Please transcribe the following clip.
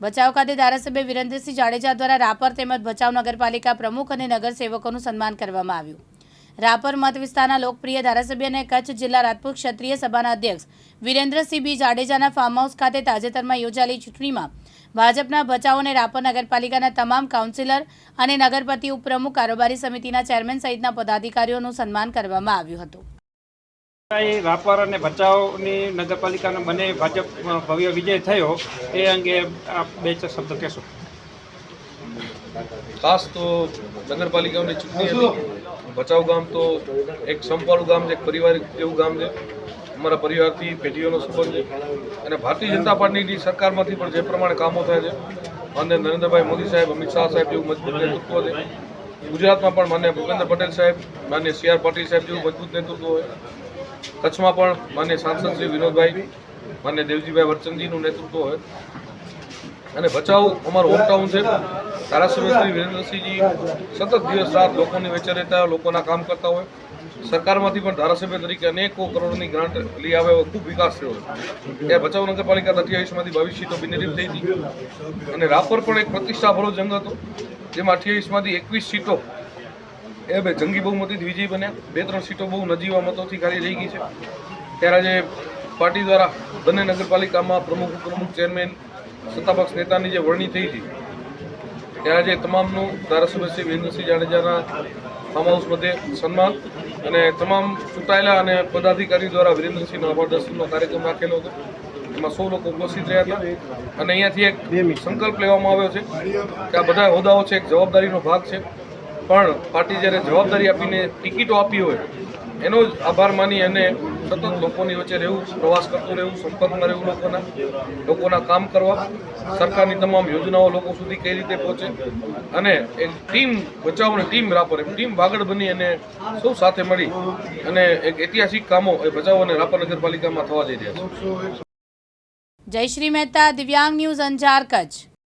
ભચાઉ ખાતે ધારાસભ્ય વિરેન્દ્રસિંહ જાડેજા દ્વારા રાપર તેમજ ભચાઉ નગરપાલિકા પ્રમુખ અને નગરસેવકોનું સન્માન કરવામાં આવ્યું. રાપર મત વિસ્તારના લોકપ્રિય ધારાસભ્ય અને કચ્છ જિલ્લા રાજપૂત ક્ષત્રિય સભાના અધ્યક્ષ વિરેન્દ્રસિંહ બી જાડેજાના ફાર્મ હાઉસ ખાતે તાજેતરમાં યોજાયેલી ચૂંટણીમાં ભાજપના ભચાઉ અને રાપર નગરપાલિકાના તમામ કાઉન્સિલર અને નગરપતિ ઉપપ્રમુખ કારોબારી સમિતિના ચેરમેન સહિતના પદાધિકારીઓનું સન્માન કરવામાં આવ્યું હતું. રાપર અને ભચાઉની નગરપાલિકાનો બંને ભાજપ ભવ્ય વિજય થયો, એ અંગે આપ બે ચાર શબ્દ કહેશો. ખાસ તો નગરપાલિકાઓની ચૂંટણી હતી. ભચાઉ ગામ તો એક સંપાળું ગામ છે, એક પરિવારિક એવું ગામ છે. અમારા પરિવારથી પેઢીઓનો સંબંધ છે. અને ભારતીય જનતા પાર્ટીની સરકારમાંથી પણ જે પ્રમાણે કામો થાય છે અને નરેન્દ્રભાઈ મોદી સાહેબ, અમિત શાહ સાહેબ જેવું મજબૂત નેતૃત્વ છે. ગુજરાતમાં પણ માન્ય ભૂપેન્દ્ર પટેલ સાહેબ, માન્ય સી આર પાટીલ સાહેબ જેવું મજબૂત નેતૃત્વ હોય. કચ્છમાં પણ માન્ય સાંસદ શ્રી વિનોદભાઈ, માન્ય દેવજીભાઈ વરચંદજીનું નેતૃત્વ હોય. અને ભચાઉ અમારું હોમટાઉન છે. ધારાસભ્ય શ્રી વિરેન્દ્રસિંહજી સતત દિવસ રાત લોકોની વચ્ચે રહેતા, લોકોના કામ કરતા હોય. સરકારમાંથી પણ ધારાસભ્ય તરીકે અનેકો કરોડની ગ્રાન્ટ લઈ આવે એવો ખૂબ વિકાસ થયો એ ભચાઉ નગરપાલિકા અઠ્યાવીસમાંથી બાવીસ સીટો બિનરીત થઈ હતી. અને રાપર પણ એક પ્રતિષ્ઠાભરો જંગ હતો. જેમાં અઠ્યાવીસમાંથી એકવીસ સીટો એ બે જંગી બહુમતીથી વિજય બન્યા. બે ત્રણ સીટો બહુ નજીવા મતોથી ખાલી રહી ગઈ છે. ત્યારે આજે પાર્ટી દ્વારા બંને નગરપાલિકામાં પ્રમુખ, ઉપપ્રમુખ, ચેરમેન, સત્તાપક્ષ નેતાની જે વરણી થઈ હતી ત્યારે આજે તમામનું ધારાસભ્ય શ્રી વિરેન્દ્રસિંહ જાડેજાના ફાર્મ હાઉસ મધ્યે સન્માન અને તમામ ચૂંટાયેલા અને પદાધિકારી દ્વારા વિરેન્દ્રસિંહનો આભાર દર્શનનો કાર્યક્રમ રાખેલો હતો. એમાં સૌ લોકો ઉપસ્થિત રહ્યા હતા. અને અહીંયાથી એક સંકલ્પ લેવામાં આવ્યો છે કે આ બધા હોદ્દાઓ છે, એક જવાબદારીનો ભાગ છે. પણ પાર્ટી જ્યારે જવાબદારી આપીને ટિકિટો આપી હોય, એનો જ આભાર માની અને સતત લોકોની વચ્ચે રહેવું, પ્રવાસ કરતું રહેવું, સંપર્કમાં રહેવું લોકોના લોકોના કામ કરવા, સરકારની તમામ યોજનાઓ લોકો સુધી કઈ રીતે પહોંચે અને એક ટીમ બચાવ અને ટીમ રાપર, એમ ટીમ ભાગળ બની અને સૌ સાથે મળી અને એક ઐતિહાસિક કામો એ બચાવ અને રાપર નગરપાલિકામાં થવા જઈ રહ્યા છે. જયશ્રી મહેતા, દિવ્યાંગ ન્યૂઝ અંજાર, કચ્છ.